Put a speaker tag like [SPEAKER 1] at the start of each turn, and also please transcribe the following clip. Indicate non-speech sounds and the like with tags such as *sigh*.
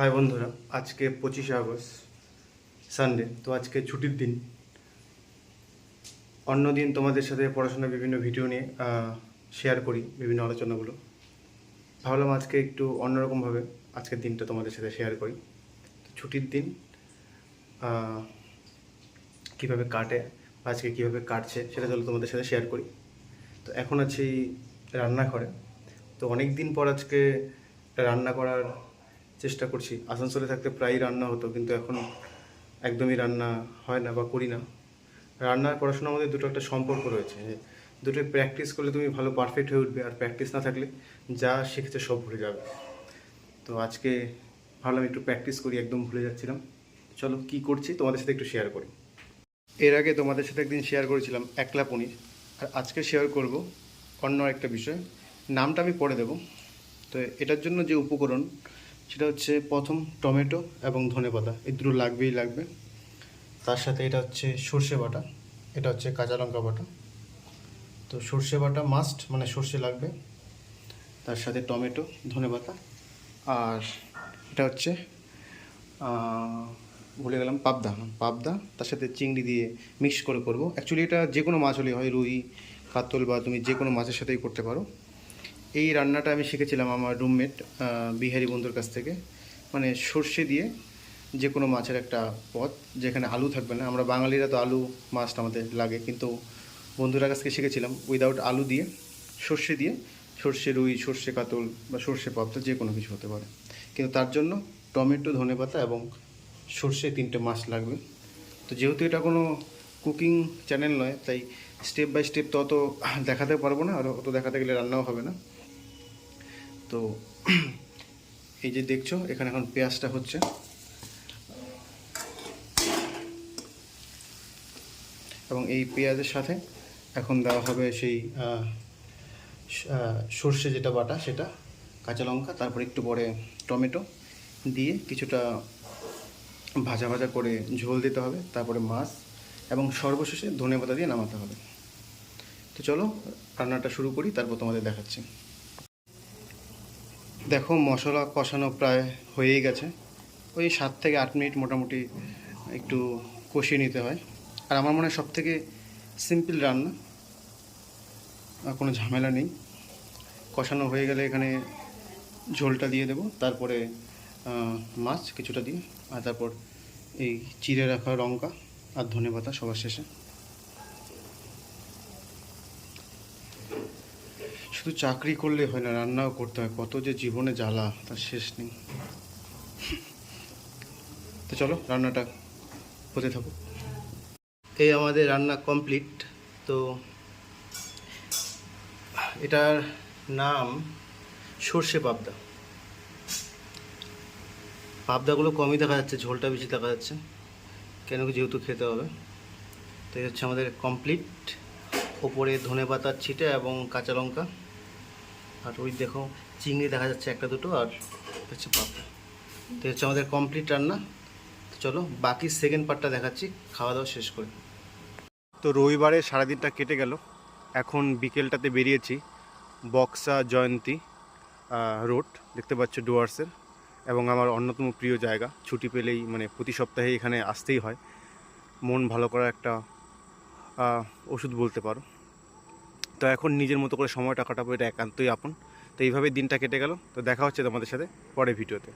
[SPEAKER 1] High বন্ধুরা, আজকে পঁচিশে আগস্ট সানডে তো আজকে ছুটির দিন। অন্য দিন তোমাদের সাথে পড়াশোনার বিভিন্ন ভিডিও নিয়ে শেয়ার করি বিভিন্ন আলোচনাগুলো। ভাবলাম আজকে একটু অন্যরকমভাবে আজকের দিনটা তোমাদের সাথে শেয়ার করি। তো ছুটির দিন কীভাবে কাটে আজকে কীভাবে কাটছে সেটা চলো তোমাদের সাথে শেয়ার করি। তো এখন আছি রান্নাঘরে। তো অনেক দিন পর আজকে রান্না করার চেষ্টা করছি। আসানসোলে থাকতে প্রায়ই রান্না হতো, কিন্তু এখন একদমই রান্না হয় না বা করি না। রান্নার পড়াশোনার মধ্যে দুটো একটা সম্পর্ক রয়েছে। দুটোই প্র্যাকটিস করলে তুমি ভালো পারফেক্ট হয়ে উঠবে, আর প্র্যাকটিস না থাকলে যা শিখেছে সব ভুলে যাবে। তো আজকে ভাবলাম একটু প্র্যাকটিস করি, একদম ভুলে যাচ্ছিলাম। চলো কি করছি তোমাদের সাথে একটু শেয়ার করি। এর আগে তোমাদের সাথে একদিন শেয়ার করেছিলাম একলা পনির। আর আজকে শেয়ার করব অন্য একটা বিষয়। নামটা আমি পরে দেব। তো এটার জন্য যে উপকরণ সেটা হচ্ছে প্রথম টমেটো এবং ধনেপাতা এই দুটো লাগবেই লাগবে। তার সাথে এটা হচ্ছে সর্ষে বাটা, এটা হচ্ছে কাঁচা লঙ্কা বাটা। তো সর্ষে বাটা মাস্ট মানে সর্ষে লাগবে। তার সাথে টমেটো ধনেপাতা আর এটা হচ্ছে ভুলে গেলাম, পাবদা। পাবদা, তার সাথে চিংড়ি দিয়ে মিক্স করে করব। অ্যাকচুয়ালি এটা যে কোনো মাছ হলেই হয়, রুই কাতল বা তুমি যে কোনো মাছের সাথেই করতে পারো। এই রান্নাটা আমি শিখেছিলাম আমার রুমমেট বিহারি বন্ধুর কাছ থেকে। মানে সর্ষে দিয়ে যে কোনো মাছের একটা পদ, যেখানে আলু থাকবে না। আমরা বাঙালিরা তো আলু মাছটা আমাদের লাগে, কিন্তু বন্ধুরা কাছ থেকে শিখেছিলাম উইদাউট আলু দিয়ে, সর্ষে দিয়ে, সর্ষে রুই, সর্ষে কাতল বা সর্ষে পাবদা যে কোনো কিছু হতে পারে। কিন্তু তার জন্য টমেটো ধনেপাতা এবং সর্ষে তিনটে মাছ লাগবে। তো যেহেতু এটা কোনো কুকিং চ্যানেল নয়, তাই স্টেপ বাই স্টেপ তো অত দেখাতে পারব না, আর অত দেখাতে গেলে রান্নাও হবে না। তো *clears throat* এই যে দেখছ, এখানে এখন পেঁয়াজটা হচ্ছে। এবং এই পেঁয়াজের সাথে এখন দেওয়া হবে সেই সর্ষে যেটা বাটা, সেটা কাঁচা লঙ্কা, তারপর একটু পরে টমেটো দিয়ে কিছুটা ভাজা ভাজা করে ঝোল দিতে হবে, তারপরে মাছ এবং সর্বশেষে ধনেপাতা দিয়ে নামাতে হবে। তো চলো, রান্নাটা শুরু করি, তারপর তোমাদের দেখাচ্ছি। দেখো, মশলা কষানো প্রায় হয়েই গেছে। ওই সাত থেকে আট মিনিট মোটামুটি একটু কষিয়ে নিতে হয়। আর আমার মনে হয় সব থেকে সিম্পল রান্না কোনো ঝামেলা নেই। কষানো হয়ে গেলে এখানে ঝোলটা দিয়ে দেবো, তারপরে মাছ কিছুটা দিয়ে, আর তারপর এই চিড়ে রাখা লঙ্কা আর ধনেপাতা সবার শেষে। শুধু চাকরি করলে হয় না, রান্নাও করতে হয়। কত যে জীবনে জ্বালা, তার শেষ নেই। তো চলো, রান্নাটা হতে থাকুক। এই আমাদের রান্না কমপ্লিট তো এটার নাম সর্ষে পাবদা। পাবদাগুলো কমই দেখা যাচ্ছে, ঝোলটা বেশি দেখা যাচ্ছে, কেন যেহেতু খেতে হবে। তো এই হচ্ছে আমাদের কমপ্লিট ওপরে ধনে পাতার ছিটে এবং কাঁচা লঙ্কা। আর ওই দেখো, চিংড়ি দেখা যাচ্ছে একটা দুটো, আর হচ্ছে পাবদা তো হচ্ছে আমাদের কমপ্লিট রান্না। চলো, বাকি সেকেন্ড পার্টটা দেখাচ্ছি, খাওয়া দাওয়া শেষ করে। তো রবিবারে সারাদিনটা কেটে গেল। এখন বিকেলটাতে বেরিয়েছি, বক্সা জয়ন্তী রোড, দেখতে পাচ্ছ ডুয়ার্সের। এবং আমার অন্যতম প্রিয় জায়গা, ছুটি পেলেই মানে প্রতি সপ্তাহে এখানে আসতেই হয়। মন ভালো করার একটা ওষুধ বলতে পারো। তো এখন নিজের মতো করে সময়টা কাটাবো, এটা একান্তই আপন। তো এইভাবে দিনটা কেটে গেল। তো দেখা হচ্ছে তোমাদের সাথে পরে ভিডিওতে।